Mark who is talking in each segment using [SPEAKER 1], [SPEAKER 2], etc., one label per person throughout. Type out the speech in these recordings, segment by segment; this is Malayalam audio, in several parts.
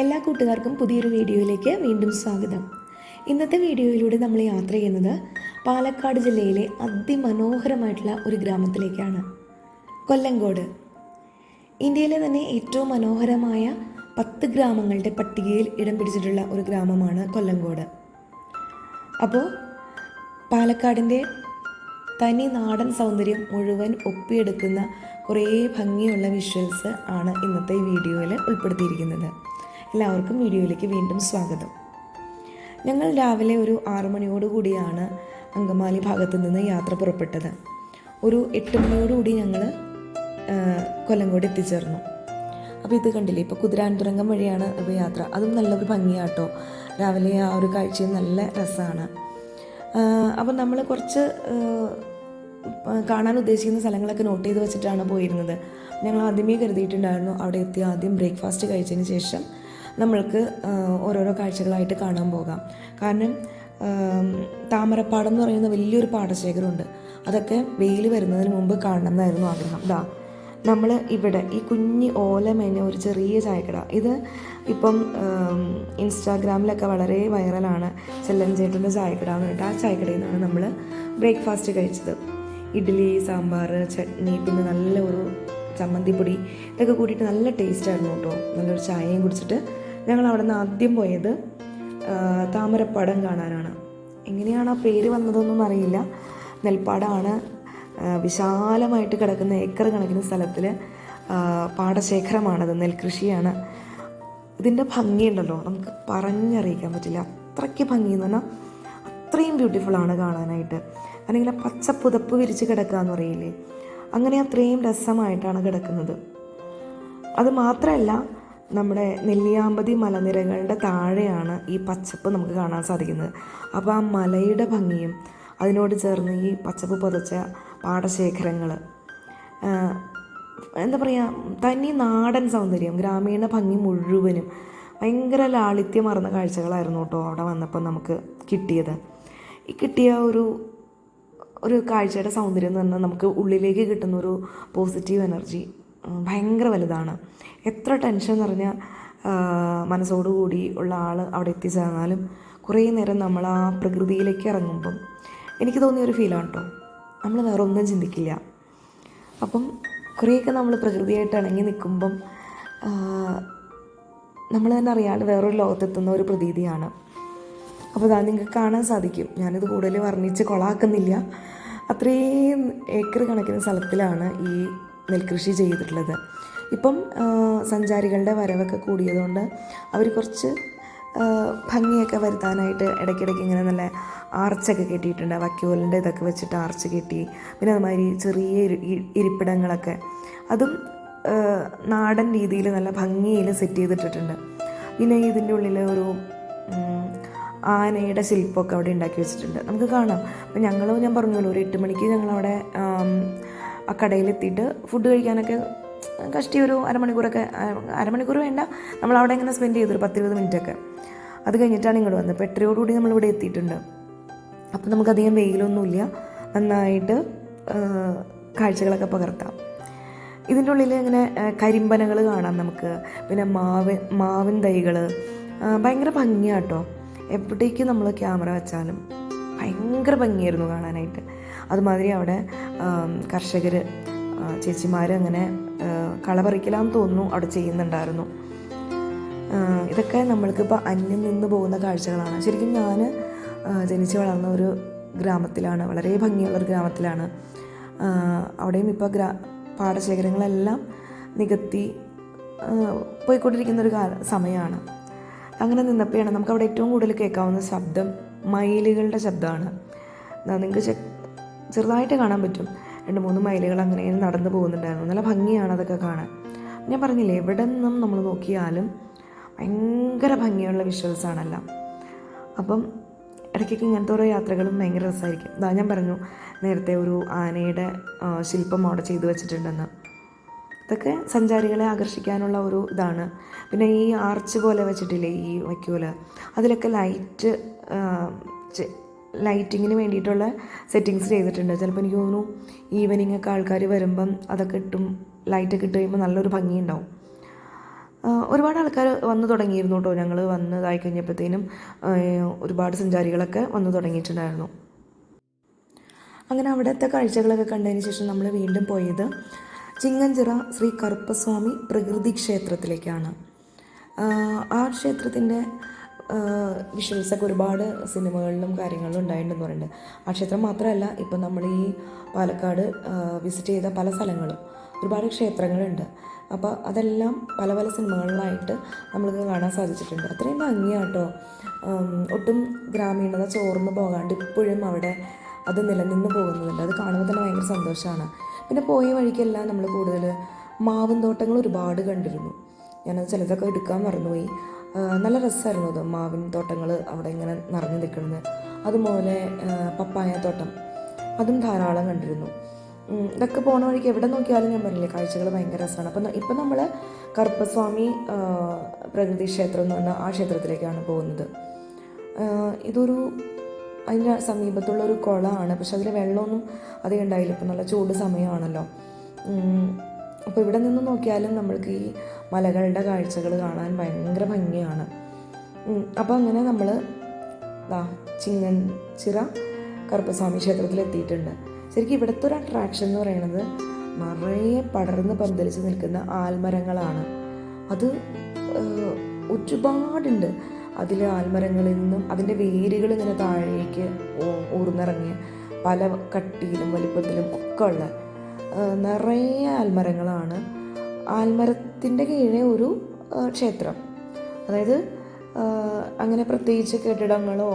[SPEAKER 1] എല്ലാ കൂട്ടുകാർക്കും പുതിയൊരു വീഡിയോയിലേക്ക് വീണ്ടും സ്വാഗതം. ഇന്നത്തെ വീഡിയോയിലൂടെ നമ്മൾ യാത്ര ചെയ്യുന്നത് പാലക്കാട് ജില്ലയിലെ അതിമനോഹരമായിട്ടുള്ള ഒരു ഗ്രാമത്തിലേക്കാണ്. കൊല്ലങ്കോട്. ഇന്ത്യയിലെ തന്നെ ഏറ്റവും മനോഹരമായ പത്ത് ഗ്രാമങ്ങളുടെ പട്ടികയിൽ ഇടം പിടിച്ചിട്ടുള്ള ഒരു ഗ്രാമമാണ് കൊല്ലങ്കോട്. അപ്പോൾ പാലക്കാടിന്റെ തനി നാടൻ സൗന്ദര്യം മുഴുവൻ ഒപ്പിയെടുക്കുന്ന കുറേ ഭംഗിയുള്ള വിഷ്വൽസ് ആണ് ഇന്നത്തെ വീഡിയോയിൽ ഉൾപ്പെടുത്തിയിരിക്കുന്നത്. എല്ലാവർക്കും വീഡിയോയിലേക്ക് വീണ്ടും സ്വാഗതം. ഞങ്ങൾ രാവിലെ ഒരു ആറു മണിയോടുകൂടിയാണ് അങ്കമാലി ഭാഗത്തു നിന്ന് യാത്ര പുറപ്പെട്ടത്. ഒരു എട്ട് മണിയോടുകൂടി ഞങ്ങൾ കൊല്ലങ്കോട് എത്തിച്ചേർന്നു. അപ്പോൾ ഇത് കണ്ടില്ലേ? ഇപ്പോൾ കുതിരാൻതുരങ്കം വഴിയാണ് ഇപ്പോൾ യാത്ര. അതും നല്ലൊരു ഭംഗിയാട്ടോ. രാവിലെ ആ ഒരു കാഴ്ചയും നല്ല രസമാണ്. അപ്പം നമ്മൾ കുറച്ച് കാണാൻ ഉദ്ദേശിക്കുന്ന സ്ഥലങ്ങളൊക്കെ നോട്ട് ചെയ്ത് വെച്ചിട്ടാണ് പോയിരുന്നത്. ഞങ്ങൾ ആദ്യമേ കരുതിയിട്ടുണ്ടായിരുന്നു അവിടെ എത്തി ആദ്യം ബ്രേക്ക്ഫാസ്റ്റ് കഴിച്ചതിന് ശേഷം നമ്മൾക്ക് ഓരോരോ കാഴ്ചകളായിട്ട് കാണാൻ പോകാം. കാരണം താമരപ്പാടം എന്ന് പറയുന്ന വലിയൊരു പാടശേഖരമുണ്ട്. അതൊക്കെ വെയിൽ വരുന്നതിന് മുമ്പ് കാണണം എന്നായിരുന്നു ആഗ്രഹം. ദാ നമ്മൾ ഇവിടെ ഈ കുഞ്ഞി ഓല മേഞ്ഞ ഒരു ചെറിയ ചായക്കട. ഇത് ഇപ്പം ഇൻസ്റ്റാഗ്രാമിലൊക്കെ വളരെ വൈറലാണ് ചെല്ലൻ ചേട്ടന്റെ ചായക്കട എന്ന് പറഞ്ഞിട്ട് ആ ചായക്കടയിൽ നിന്നാണ് നമ്മൾ ബ്രേക്ക്ഫാസ്റ്റ് കഴിച്ചത്. ഇഡ്ഡലി സാമ്പാർ ചട്നി പിന്നെ നല്ല ഒരു ചമ്മന്തിപ്പൊടി. ഇതൊക്കെ കൂട്ടിയിട്ട് നല്ല ടേസ്റ്റായിരുന്നു കേട്ടോ. നല്ലൊരു ചായയും കുടിച്ചിട്ട് ഞങ്ങൾ അവിടെ നിന്ന് ആദ്യം പോയത് ആ, താമരപ്പാടം കാണാനാണ്. എങ്ങനെയാണ് ആ പേര് വന്നതൊന്നും അറിയില്ല. നെൽപ്പാടമാണ് വിശാലമായിട്ട് കിടക്കുന്ന ഏക്കർ കണക്കിന് സ്ഥലത്തിൽ പാടശേഖരമാണത് നെൽകൃഷിയാണ്. ഇതിന്റെ ഭംഗിയുണ്ടല്ലോ നമുക്ക് പറഞ്ഞറിയിക്കാൻ പറ്റില്ല. അത്രയ്ക്ക് ഭംഗി എന്ന് പറഞ്ഞാൽ അത്രയും ബ്യൂട്ടിഫുൾ ആണ് കാണാനായിട്ട്. അല്ലെങ്കിൽ ഇങ്ങനെ പച്ച പുതപ്പ് വിരിച്ച് കിടക്കുക എന്ന് പറയില്ലേ? അങ്ങനെ അത്രയും രസമായിട്ടാണ് കിടക്കുന്നത്. അത് മാത്രമല്ല നമ്മുടെ നെല്ലിയാമ്പതി മലനിരകളുടെ താഴെയാണ് ഈ പച്ചപ്പ് നമുക്ക് കാണാൻ സാധിക്കുന്നത്. അപ്പോൾ ആ മലയുടെ ഭംഗിയും അതിനോട് ചേർന്ന് ഈ പച്ചപ്പ് പുതച്ച പാടശേഖരങ്ങൾ എന്താ പറയുക തനി നാടൻ സൗന്ദര്യം ഗ്രാമീണ ഭംഗി മുഴുവനും ഭയങ്കര ലാളിത്യമറന്ന കാഴ്ചകളായിരുന്നു കേട്ടോ അവിടെ വന്നപ്പോൾ നമുക്ക് കിട്ടിയത്. ഈ കിട്ടിയ ഒരു ഒരു കാഴ്ചയുടെ സൗന്ദര്യം എന്ന് പറഞ്ഞാൽ നമുക്ക് ഉള്ളിലേക്ക് കിട്ടുന്ന ഒരു പോസിറ്റീവ് എനർജി ഭയങ്കര വലുതാണ്. എത്ര ടെൻഷൻ നിറഞ്ഞ മനസ്സോടുകൂടി ഉള്ള ആൾ അവിടെ എത്തിച്ചേർന്നാലും കുറേ നേരം നമ്മൾ ആ പ്രകൃതിയിലേക്ക് ഇറങ്ങുമ്പം എനിക്ക് തോന്നിയ ഒരു ഫീലാണ് കേട്ടോ നമ്മൾ വേറെ ഒന്നും ചിന്തിക്കില്ല. അപ്പം കുറേയൊക്കെ നമ്മൾ പ്രകൃതിയായിട്ട് ഇണങ്ങി നിൽക്കുമ്പം നമ്മൾ തന്നെ അറിയാതെ വേറൊരു ലോകത്തെത്തുന്ന ഒരു പ്രതീതിയാണ്. അപ്പോൾ അതാ നിങ്ങൾക്ക് കാണാൻ സാധിക്കും. ഞാനിത് കൂടുതൽ വർണിച്ച് കൊളാക്കുന്നില്ല. അത്രയും ഏക്കർ കണക്കിന് സ്ഥലത്തിലാണ് ഈ നെൽകൃഷി ചെയ്തിട്ടുള്ളത്. ഇപ്പം സഞ്ചാരികളുടെ വരവൊക്കെ കൂടിയതുകൊണ്ട് അവർ കുറച്ച് ഭംഗിയൊക്കെ വരുത്താനായിട്ട് ഇടയ്ക്കിടയ്ക്ക് ഇങ്ങനെ നല്ല ആർച്ചൊക്കെ കെട്ടിയിട്ടുണ്ട്. വക്യോലിന്റെ ഇതൊക്കെ വെച്ചിട്ട് ആർച്ച് കെട്ടി പിന്നെ അതുമാതിരി ചെറിയ ഇരിപ്പിടങ്ങളൊക്കെ. അതും നാടൻ രീതിയിൽ നല്ല ഭംഗിയിൽ സെറ്റ് ചെയ്തിട്ടിട്ടുണ്ട്. പിന്നെ ഇതിന്റെ ഉള്ളിൽ ഒരു ആനയുടെ ശില്പമൊക്കെ അവിടെ ഉണ്ടാക്കി വെച്ചിട്ടുണ്ട്. നമുക്ക് കാണാം. അപ്പം ഞങ്ങൾ ഞാൻ പറഞ്ഞല്ലോ ഒരു എട്ട് മണിക്ക് ഞങ്ങളവിടെ ആം, കടയിലെത്തിയിട്ട് ഫുഡ് കഴിക്കാനൊക്കെ കഷ്ടി ഒരു അരമണിക്കൂറൊക്കെ അരമണിക്കൂർ വേണ്ട. നമ്മൾ അവിടെ ഇങ്ങനെ സ്പെൻഡ് ചെയ്തൊരു പത്തിരുപത് മിനിറ്റൊക്കെ. അത് കഴിഞ്ഞിട്ടാണ് ഇങ്ങോട്ട് വന്നത്. അപ്പോൾ എട്ടരയോടുകൂടി നമ്മളിവിടെ എത്തിയിട്ടുണ്ട്. അപ്പം നമുക്കധികം വെയിലൊന്നുമില്ല. നന്നായിട്ട് കാഴ്ചകളൊക്കെ പകർത്താം. ഇതിന്റെ ഉള്ളിൽ ഇങ്ങനെ കരിമ്പനകൾ കാണാം നമുക്ക്. പിന്നെ മാവ് മാവിൻ തൈകൾ ഭയങ്കര ഭംഗിയാട്ടോ. എവിടേക്ക് നമ്മൾ ക്യാമറ വെച്ചാലും ഭയങ്കര ഭംഗിയായിരുന്നു കാണാനായിട്ട്. അതുമാതിരി അവിടെ കർഷകർ ചേച്ചിമാർ അങ്ങനെ കളപറിക്കലാന്ന് കള പറിക്കലാന്ന് തോന്നുന്നു അവിടെ ചെയ്യുന്നുണ്ടായിരുന്നു. ഇതൊക്കെ നമ്മൾക്കിപ്പോൾ അന്യം നിന്ന് പോകുന്ന കാഴ്ചകളാണ്. ശരിക്കും ഞാൻ ജനിച്ച് വളർന്ന ഒരു ഗ്രാമത്തിലാണ് വളരെ ഭംഗിയുള്ള ഒരു ഗ്രാമത്തിലാണ്. അവിടെയും ഇപ്പോൾ ഗ്രാ പാടശേഖരങ്ങളെല്ലാം നികത്തി പോയിക്കൊണ്ടിരിക്കുന്ന ഒരു കാല സമയമാണ് അങ്ങനെ നിന്നപ്പോഴാണ് നമുക്ക് അവിടെ ഏറ്റവും കൂടുതൽ കേൾക്കാവുന്ന ശബ്ദം മയിലുകളുടെ ശബ്ദമാണ്. നിങ്ങൾക്ക് ചെറുതായിട്ട് കാണാൻ പറ്റും. രണ്ട് മൂന്ന് മൈലുകൾ അങ്ങനെ നടന്നു പോകുന്നുണ്ടായിരുന്നു. നല്ല ഭംഗിയാണ് അതൊക്കെ കാണാൻ. ഞാൻ പറഞ്ഞില്ലേ എവിടെ നിന്നും നമ്മൾ നോക്കിയാലും ഭയങ്കര ഭംഗിയുള്ള വിഷ്വൽസ് അപ്പം ഇടയ്ക്കൊക്കെ ഇങ്ങനത്തെ ഓരോ യാത്രകളും ഭയങ്കര രസമായിരിക്കും. ഇതാ ഞാൻ പറഞ്ഞു നേരത്തെ ഒരു ആനയുടെ ശില്പം അവിടെ ചെയ്തു വെച്ചിട്ടുണ്ടെന്ന്. ഇതൊക്കെ സഞ്ചാരികളെ ആകർഷിക്കാനുള്ള ഒരു ഇതാണ്. പിന്നെ ഈ ആർച്ച് പോലെ വെച്ചിട്ടില്ലേ ഈ വയ്ക്കൂല അതിലൊക്കെ ലൈറ്റ് ലൈറ്റിങ്ങിന് വേണ്ടിയിട്ടുള്ള സെറ്റിങ്സ് ചെയ്തിട്ടുണ്ട്. ചിലപ്പോൾ എനിക്ക് തോന്നുന്നു ഈവനിങ് ഒക്കെ ആൾക്കാർ വരുമ്പം അതൊക്കെ ഇട്ടും ലൈറ്റൊക്കെ ഇട്ട് കഴിയുമ്പോൾ നല്ലൊരു ഭംഗിയുണ്ടാവും. ഒരുപാട് ആൾക്കാർ വന്നു തുടങ്ങിയിരുന്നു കേട്ടോ ഞങ്ങൾ വന്നതായി കഴിഞ്ഞപ്പോഴത്തേനും ഒരുപാട് സഞ്ചാരികളൊക്കെ വന്നു തുടങ്ങിയിട്ടുണ്ടായിരുന്നു. അങ്ങനെ അവിടുത്തെ കാഴ്ചകളൊക്കെ കണ്ടതിന് ശേഷം നമ്മൾ വീണ്ടും പോയത് ചിങ്ങഞ്ചിറ ശ്രീ കറുപ്പസ്വാമി പ്രകൃതി ക്ഷേത്രത്തിലേക്കാണ്. ആ ക്ഷേത്രത്തിന്റെ വിഷ്വൽസൊക്കെ ഒരുപാട് സിനിമകളിലും കാര്യങ്ങളിലും ഉണ്ടായിട്ടുണ്ടെന്ന് പറയുന്നുണ്ട്. ആ ക്ഷേത്രം മാത്രമല്ല ഇപ്പം നമ്മൾ ഈ പാലക്കാട് വിസിറ്റ് ചെയ്ത പല സ്ഥലങ്ങളും ഒരുപാട് ക്ഷേത്രങ്ങളുണ്ട്. അപ്പോൾ അതെല്ലാം പല പല സിനിമകളിലായിട്ട് നമ്മൾക്ക് കാണാൻ സാധിച്ചിട്ടുണ്ട്. അത്രയും ഭംഗിയാട്ടോ. ഒട്ടും ഗ്രാമീണത ചോർന്ന് പോകാണ്ട് ഇപ്പോഴും അവിടെ അത് നിലനിന്ന് പോകുന്നുണ്ട്. അത് കാണുമ്പോൾ തന്നെ ഭയങ്കര സന്തോഷമാണ്. പിന്നെ പോയ വഴിക്കെല്ലാം നമ്മൾ കൂടുതൽ മാവും തോട്ടങ്ങൾ ഒരുപാട് കണ്ടിരുന്നു. ഞാനത് ചിലതൊക്കെ എടുക്കാൻ മറന്നുപോയി. നല്ല രസമായിരുന്നു അത്. മാവിൻ തോട്ടങ്ങൾ അവിടെ ഇങ്ങനെ നിറഞ്ഞു നിൽക്കുന്നത്. അതുപോലെ പപ്പായ തോട്ടം. അതും ധാരാളം കണ്ടിരുന്നു. ഇതൊക്കെ പോണ വഴിക്ക് എവിടെ നോക്കിയാലും ഞാൻ പറഞ്ഞില്ലേ കാഴ്ചകൾ ഭയങ്കര രസമാണ് അപ്പം ഇപ്പം നമ്മൾ കറുപ്പസ്വാമി പ്രകൃതി ക്ഷേത്രം എന്ന് പറഞ്ഞ ആ ക്ഷേത്രത്തിലേക്കാണ് പോകുന്നത്. ഇതൊരു അതിന്റെ സമീപത്തുള്ള ഒരു കുളമാണ്. പക്ഷെ അതിൽ വെള്ളമൊന്നും അധികം ഉണ്ടായില്ല. ഇപ്പം നല്ല ചൂട് സമയമാണല്ലോ. അപ്പോൾ ഇവിടെ നിന്ന് നോക്കിയാലും നമ്മൾക്ക് ഈ മലകളുടെ കാഴ്ചകൾ കാണാൻ ഭയങ്കര ഭംഗിയാണ്. അപ്പോൾ അങ്ങനെ നമ്മൾ ദാ ചിങ്ങൻചിറ കറുപ്പസ്വാമി ക്ഷേത്രത്തിൽ എത്തിയിട്ടുണ്ട്. ശരിക്കും ഇവിടുത്തെ ഒരു അട്രാക്ഷൻ എന്ന് പറയുന്നത് നിറയെ പടർന്ന് പന്തലിച്ച് നിൽക്കുന്ന ആൽമരങ്ങളാണ്. അത് ഒരുപാടുണ്ട്. അതിൽ ആൽമരങ്ങളിൽ നിന്നും അതിന്റെ വേരുകൾ ഇങ്ങനെ താഴേക്ക് ഊർന്നിറങ്ങി പല കട്ടിയിലും വലിപ്പത്തിലും ഒക്കെ ഉള്ള നിറയെ ആൽമരങ്ങളാണ്. ആൽമരത്തിന്റെ കീഴെ ഒരു ക്ഷേത്രം. അതായത് അങ്ങനെ പ്രത്യേകിച്ച് കെട്ടിടങ്ങളോ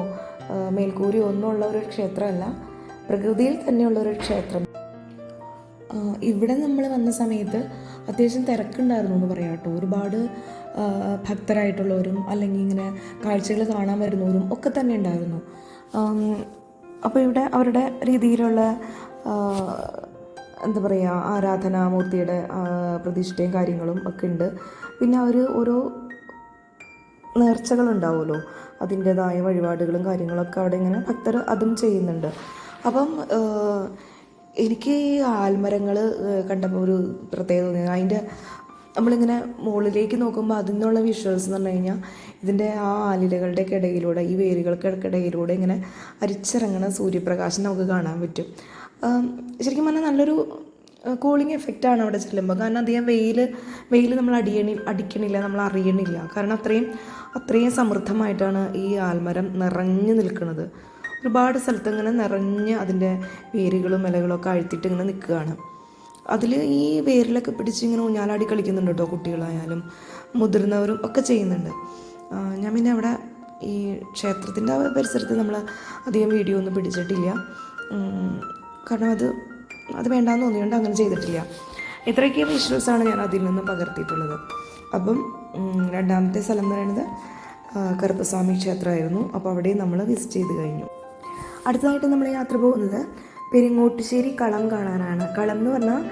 [SPEAKER 1] മേൽക്കൂരിയോ ഒന്നുമുള്ള ഒരു ക്ഷേത്രമല്ല. പ്രകൃതിയിൽ തന്നെയുള്ള ഒരു ക്ഷേത്രം. ഇവിടെ നമ്മൾ വന്ന സമയത്ത് അത്യാവശ്യം തിരക്കുണ്ടായിരുന്നു എന്ന് പറയാം കേട്ടോ. ഒരുപാട് ഭക്തരായിട്ടുള്ളവരും അല്ലെങ്കിൽ ഇങ്ങനെ കാഴ്ചകൾ കാണാൻ വരുന്നവരും ഒക്കെ തന്നെ ഉണ്ടായിരുന്നു. അപ്പോൾ ഇവിടെ അവരുടെ രീതിയിലുള്ള എന്താ പറയുക ആരാധനാമൂർത്തിയുടെ പ്രതിഷ്ഠയും കാര്യങ്ങളും ഒക്കെ ഉണ്ട്. പിന്നെ അവർ ഓരോ നേർച്ചകളുണ്ടാവുമല്ലോ. അതിന്റെതായ വഴിപാടുകളും കാര്യങ്ങളൊക്കെ അവിടെ ഇങ്ങനെ ഭക്തർ അതും ചെയ്യുന്നുണ്ട്. അപ്പം എനിക്ക് ഈ ആൽമരങ്ങൾ കണ്ടപ്പോൾ ഒരു പ്രത്യേകത തോന്നി. അതിന്റെ നമ്മളിങ്ങനെ മുകളിലേക്ക് നോക്കുമ്പോൾ അതിൽ നിന്നുള്ള വിഷ്വൽസ് എന്ന് പറഞ്ഞു കഴിഞ്ഞാൽ ഇതിന്റെ ആ ആലിലകളുടെ ഇടയിലൂടെ ഈ വേരുകൾക്കിടയിലൂടെ ഇങ്ങനെ അരിച്ചിറങ്ങുന്ന സൂര്യപ്രകാശം നമുക്ക് കാണാൻ പറ്റും. ശരിക്കും പറഞ്ഞാൽ നല്ലൊരു കൂളിംഗ് എഫക്റ്റാണ് അവിടെ ചെല്ലുമ്പോൾ കാരണം അധികം വെയിൽ വെയിൽ നമ്മൾ അടിയണി അടിക്കണില്ല നമ്മൾ അറിയണില്ല. കാരണം അത്രയും അത്രയും സമൃദ്ധമായിട്ടാണ് ഈ ആൽമരം നിറഞ്ഞു നിൽക്കുന്നത്. ഒരുപാട് സ്ഥലത്ത് ഇങ്ങനെ നിറഞ്ഞ് അതിന്റെ വേരുകളും ഇലകളും ഒക്കെ അഴുത്തിട്ട് ഇങ്ങനെ നിൽക്കുകയാണ്. അതിൽ ഈ വേരിലൊക്കെ പിടിച്ച് ഇങ്ങനെ ഊഞ്ഞാലാടി കളിക്കുന്നുണ്ട് കേട്ടോ കുട്ടികളായാലും മുതിർന്നവരും ഒക്കെ ചെയ്യുന്നുണ്ട്. ഞാൻ പിന്നെ അവിടെ ഈ ക്ഷേത്രത്തിന്റെ പരിസരത്ത് നമ്മൾ അധികം വീഡിയോ ഒന്നും പിടിച്ചിട്ടില്ല. കാരണം അത് അത് വേണ്ടാന്ന് തോന്നിയോണ്ട് അങ്ങനെ ചെയ്തിട്ടില്ല. ഇത്രയൊക്കെ വിഷ്വൽസാണ് ഞാൻ അതിൽ നിന്ന് പകർത്തിയിട്ടുള്ളത്. അപ്പം രണ്ടാമത്തെ സ്ഥലം എന്ന് പറയുന്നത് കറുപ്പസ്വാമി ക്ഷേത്രമായിരുന്നു. അപ്പോൾ അവിടെയും നമ്മൾ വിസിറ്റ് ചെയ്ത് കഴിഞ്ഞു. അടുത്തതായിട്ട് നമ്മൾ യാത്ര പോകുന്നത് പെരിങ്ങോട്ടുശ്ശേരി കളം കാണാനാണ്. കളം എന്ന് പറഞ്ഞാൽ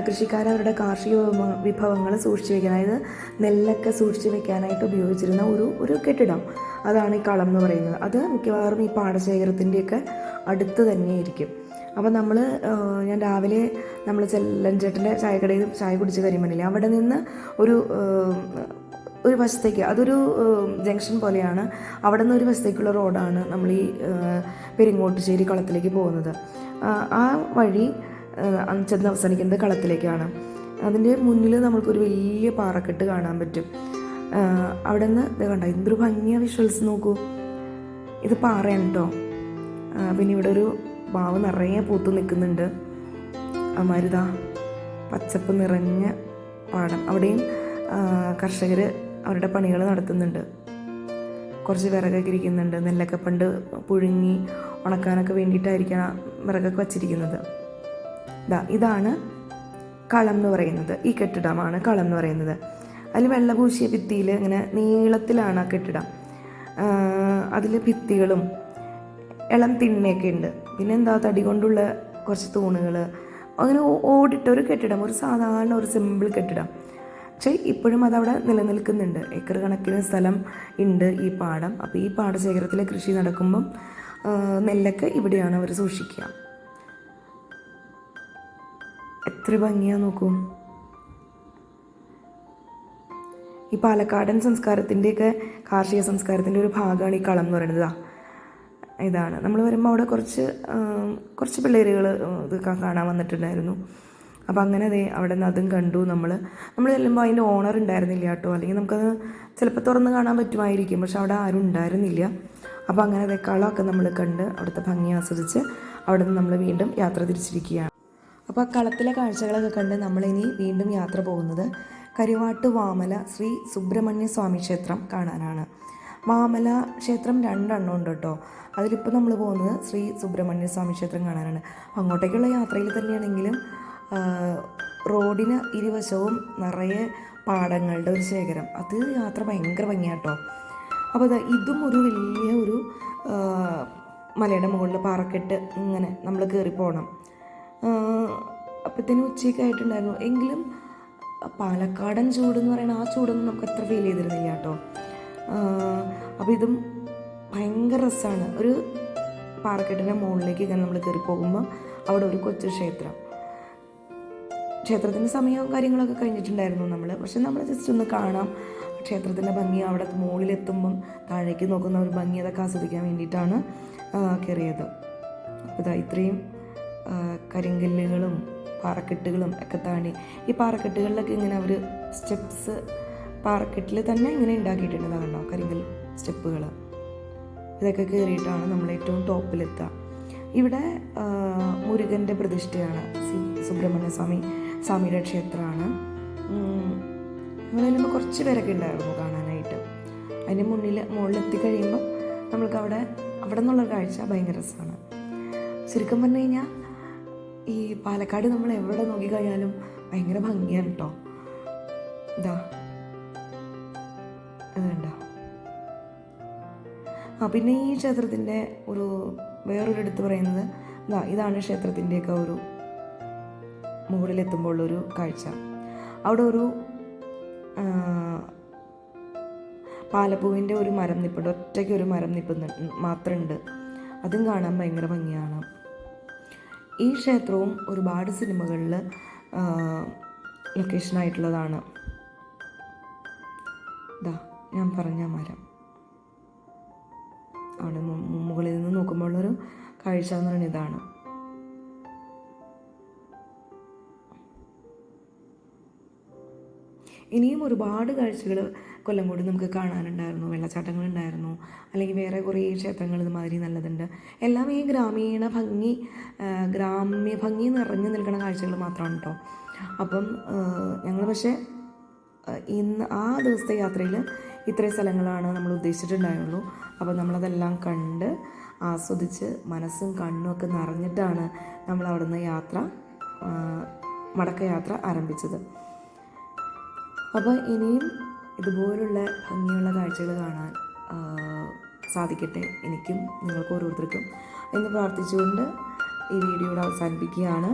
[SPEAKER 1] കൃഷിക്കാർ അവരുടെ കാർഷിക വിഭവങ്ങൾ സൂക്ഷിച്ചു വെക്കാൻ അതായത് നെല്ലൊക്കെ സൂക്ഷിച്ചു വെക്കാനായിട്ട് ഉപയോഗിച്ചിരുന്ന ഒരു ഒരു കെട്ടിടം. അതാണ് ഈ കളം എന്ന് പറയുന്നത്. അത് മിക്കവാറും ഈ പാടശേഖരത്തിന്റെയൊക്കെ അടുത്ത് തന്നെയായിരിക്കും. അപ്പോൾ നമ്മൾ ഞാൻ രാവിലെ നമ്മൾ ചെല്ലഞ്ചേട്ടന്റെ ചായക്കടയിൽ ചായ കുടിച്ച് കരിമണില്ലേ അവിടെ നിന്ന് ഒരു ഒരു വശത്തേക്ക് അതൊരു ജംഗ്ഷൻ പോലെയാണ്. അവിടെ നിന്ന് ഒരു വശത്തേക്കുള്ള റോഡാണ് നമ്മൾ ഈ പെരിങ്ങോട്ടുശ്ശേരി കളത്തിലേക്ക് പോകുന്നത്. ആ, വഴി ചെന്ന് അവസാനിക്കുന്നത് കളത്തിലേക്കാണ്. അതിന്റെ മുന്നിൽ നമുക്കൊരു വലിയ പാറക്കെട്ട് കാണാൻ പറ്റും. അവിടെ നിന്ന് ഇത് കണ്ട എന്തൊരു ഭംഗിയ വിഷ്വൽസ് നോക്കൂ. ഇത് പാറയാണ് കേട്ടോ പിന്നെ ഇവിടെ ഒരു മാവ് നിറയെ പൂത്ത് നിൽക്കുന്നുണ്ട്. അമാരിതാ പച്ചപ്പ് നിറഞ്ഞ പാടം. അവിടെയും കർഷകർ അവരുടെ പണികൾ നടത്തുന്നുണ്ട്. കുറച്ച് വിറകൊക്കെ ഇരിക്കുന്നുണ്ട്. നെല്ലൊക്കെ പണ്ട് പുഴുങ്ങി ഉണക്കാനൊക്കെ വേണ്ടിയിട്ടായിരിക്കണം വിറകൊക്കെ വച്ചിരിക്കുന്നത്. ഇതാ ഇതാണ് കളം എന്ന് പറയുന്നത്. ഈ കെട്ടിടമാണ് കളം എന്ന് പറയുന്നത്. അതിൽ വെള്ളപൂശിയ ഭിത്തിയിൽ ഇങ്ങനെ നീളത്തിലാണ് ആ കെട്ടിടം. അതിൽ ഭിത്തികളും ഇളം തിണ്ണയൊക്കെ ഉണ്ട്. പിന്നെ എന്താ തടി കൊണ്ടുള്ള കുറച്ച് തൂണുകൾ അങ്ങനെ ഓടിട്ട ഒരു കെട്ടിടം ഒരു സാധാരണ ഒരു സിമ്പിൾ കെട്ടിടം. പക്ഷേ ഇപ്പോഴും അതവിടെ നിലനിൽക്കുന്നുണ്ട്. ഏക്കർ കണക്കിന് സ്ഥലം ഉണ്ട് ഈ പാടം. അപ്പോൾ ഈ പാടശേഖരത്തിലെ കൃഷി നടക്കുമ്പം നെല്ലൊക്കെ ഇവിടെയാണ് അവർ സൂക്ഷിക്കുക. എത്ര ഭംഗിയാ നോക്കൂ. ഈ പാലക്കാടൻ സംസ്കാരത്തിന്റെയൊക്കെ കാർഷിക സംസ്കാരത്തിന്റെ ഒരു ഭാഗമാണ് ഈ കളം എന്ന് പറയുന്നത്. ഇതാണ്. നമ്മൾ വരുമ്പോൾ അവിടെ കുറച്ച് കുറച്ച് പിള്ളേരുകൾ ഇത് കാണാൻ വന്നിട്ടുണ്ടായിരുന്നു. അപ്പോൾ അങ്ങനെ അതെ അവിടെ നിന്ന് അതും കണ്ടു. നമ്മൾ നമ്മൾ ചെല്ലുമ്പോൾ അതിന്റെ ഓണർ ഉണ്ടായിരുന്നില്ല കേട്ടോ. അല്ലെങ്കിൽ നമുക്കത് ചിലപ്പോൾ തുറന്ന് കാണാൻ പറ്റുമായിരിക്കും. പക്ഷെ അവിടെ ആരും ഉണ്ടായിരുന്നില്ല. അപ്പോൾ അങ്ങനെ അതെ കളമൊക്കെ നമ്മൾ കണ്ട് അവിടുത്തെ ഭംഗി ആസ്വദിച്ച് അവിടെ നിന്ന് നമ്മൾ വീണ്ടും യാത്ര തിരിച്ചിരിക്കുകയാണ്. അപ്പോൾ ആ കളത്തിലെ കാഴ്ചകളൊക്കെ കണ്ട് നമ്മളിനി വീണ്ടും യാത്ര പോകുന്നത് കരുവാട്ട് വാമല ശ്രീ സുബ്രഹ്മണ്യ സ്വാമി ക്ഷേത്രം കാണാനാണ്. വാമല ക്ഷേത്രം രണ്ടെണ്ണം ഉണ്ട് കേട്ടോ. അതിലിപ്പോൾ നമ്മൾ പോകുന്നത് ശ്രീ സുബ്രഹ്മണ്യ സ്വാമി ക്ഷേത്രം കാണാനാണ്. അങ്ങോട്ടേക്കുള്ള യാത്രയിൽ തന്നെയാണെങ്കിലും റോഡിന് ഇരുവശവും നിറയെ പാടങ്ങളുടെ ഒരു ശേഖരം. അത് യാത്ര ഭയങ്കര ഭംഗിയാട്ടോ അപ്പോൾ അത് ഇതും ഒരു വലിയ ഒരു മലയുടെ മുകളിൽ പാറക്കെട്ട് ഇങ്ങനെ നമ്മൾ കയറി പോകണം. അപ്പോഴത്തേനും ഉച്ചയൊക്കെ ആയിട്ടുണ്ടായിരുന്നു. എങ്കിലും പാലക്കാടൻ ചൂടെന്ന് പറയുന്ന ആ ചൂടൊന്നും നമുക്ക് അത്ര ഫീൽ ചെയ്തിരുന്നില്ല കേട്ടോ. അപ്പോൾ ഇതും ഭയങ്കര രസമാണ് ഒരു പാറക്കെട്ടിന്റെ മുകളിലേക്ക് ഇങ്ങനെ നമ്മൾ കയറി പോകുമ്പോൾ അവിടെ ഒരു കൊച്ചു ക്ഷേത്രം. ക്ഷേത്രത്തിന്റെ സമയവും കാര്യങ്ങളൊക്കെ കഴിഞ്ഞിട്ടുണ്ടായിരുന്നു നമ്മൾ പക്ഷെ നമ്മൾ ജസ്റ്റ് ഒന്ന് കാണാം. ക്ഷേത്രത്തിന്റെ ഭംഗി അവിടെ മുകളിലെത്തുമ്പം താഴേക്ക് നോക്കുന്ന ഒരു ഭംഗി അതൊക്കെ ആസ്വദിക്കാൻ വേണ്ടിയിട്ടാണ് കയറിയത് അപ്പോൾ ഇതാ ഇത്രയും കരിങ്കല്ലുകളും പാറക്കെട്ടുകളും ഒക്കെ താണ്ടി ഈ പാറക്കെട്ടുകളിലൊക്കെ ഇങ്ങനെ അവർ സ്റ്റെപ്സ് പാറക്കെട്ടിൽ തന്നെ ഇങ്ങനെ ഉണ്ടാക്കിയിട്ടുണ്ട് കണ്ടോ കരിങ്കൽ സ്റ്റെപ്പുകൾ. ഇതൊക്കെ കയറിയിട്ടാണ് നമ്മൾ ഏറ്റവും ടോപ്പിലെത്തുക ഇവിടെ മുരുകന്റെ പ്രതിഷ്ഠയാണ്. സുബ്രഹ്മണ്യ സ്വാമി സ്വാമിയുടെ ക്ഷേത്രമാണ്. ചെല്ലുമ്പോൾ കുറച്ച് പേരൊക്കെ ഉണ്ടായിരുന്നു കാണാനായിട്ട്. അതിന് മുന്നിൽ മുകളിലെത്തി കഴിയുമ്പോൾ നമ്മൾക്ക് അവിടെ അവിടെ നിന്നുള്ള കാഴ്ച ഭയങ്കര രസമാണ്. ചുരുക്കം പറഞ്ഞു കഴിഞ്ഞാൽ ഈ പാലക്കാട് നമ്മൾ എവിടെ നോക്കിക്കഴിഞ്ഞാലും ഭയങ്കര ഭംഗിയാണ് കേട്ടോ. ഇതാ. ആ പിന്നെ ഈ ക്ഷേത്രത്തിന്റെ ഒരു വേറൊരു എടുത്ത് പറയുന്നത് ഇതാ ഇതാണ് ക്ഷേത്രത്തിന്റെയൊക്കെ ഒരു മുകളിലെത്തുമ്പോൾ ഒരു കാഴ്ച. അവിടെ ഒരു പാലപ്പൂവിന്റെ ഒരു മരം നിപ്പുണ്ട്. ഒറ്റയ്ക്ക് ഒരു മരം നിപ്പ് മാത്രമുണ്ട്. അതും കാണാൻ ഭയങ്കര ഭംഗിയാണ്. ഈ ക്ഷേത്രവും ഒരുപാട് സിനിമകളിൽ ലൊക്കേഷനായിട്ടുള്ളതാണ് ഇതാ ഞാൻ പറഞ്ഞ മരം. അവിടെ മുകളിൽ നിന്ന് നോക്കുമ്പോൾ ഉള്ളൊരു കാഴ്ച എന്ന് പറയുന്നത് ഇതാണ്. ഇനിയും ഒരുപാട് കാഴ്ചകൾ കൊല്ലംകോട് നമുക്ക് കാണാനുണ്ടായിരുന്നു. വെള്ളച്ചാട്ടങ്ങളുണ്ടായിരുന്നു. അല്ലെങ്കിൽ വേറെ കുറേ ക്ഷേത്രങ്ങൾ ഇതുമാതിരി നല്ലതുണ്ട്. എല്ലാം ഈ ഗ്രാമീണ ഭംഗി ഗ്രാമ്യ ഭംഗി നിറഞ്ഞു നിൽക്കുന്ന കാഴ്ചകൾ മാത്രമാണ് കേട്ടോ. അപ്പം ഞങ്ങൾ പക്ഷേ ഇന്ന് ആ ദിവസത്തെ യാത്രയിൽ ഇത്രയും സ്ഥലങ്ങളാണ് നമ്മൾ ഉദ്ദേശിച്ചിട്ടുണ്ടായിരുന്നുള്ളൂ അപ്പോൾ നമ്മളതെല്ലാം കണ്ട് ആസ്വദിച്ച് മനസ്സും കണ്ണും ഒക്കെ നിറഞ്ഞിട്ടാണ് നമ്മൾ അവിടുന്ന് യാത്ര മടക്ക മടക്കയാത്ര ആരംഭിച്ചത്. അപ്പോൾ ഇനിയും ഇതുപോലുള്ള ഭംഗിയുള്ള കാഴ്ചകൾ കാണാൻ സാധിക്കട്ടെ എനിക്കും നിങ്ങൾക്ക് ഓരോരുത്തർക്കും എന്ന് പ്രാർത്ഥിച്ചുകൊണ്ട് ഈ വീഡിയോ ഇവിടെ അവസാനിപ്പിക്കുകയാണ്.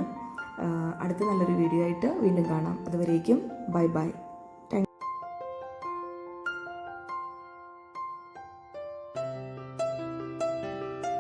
[SPEAKER 1] അടുത്ത നല്ലൊരു വീഡിയോ ആയിട്ട് വീണ്ടും കാണാം. അതുവരേക്കും ബൈ ബൈ.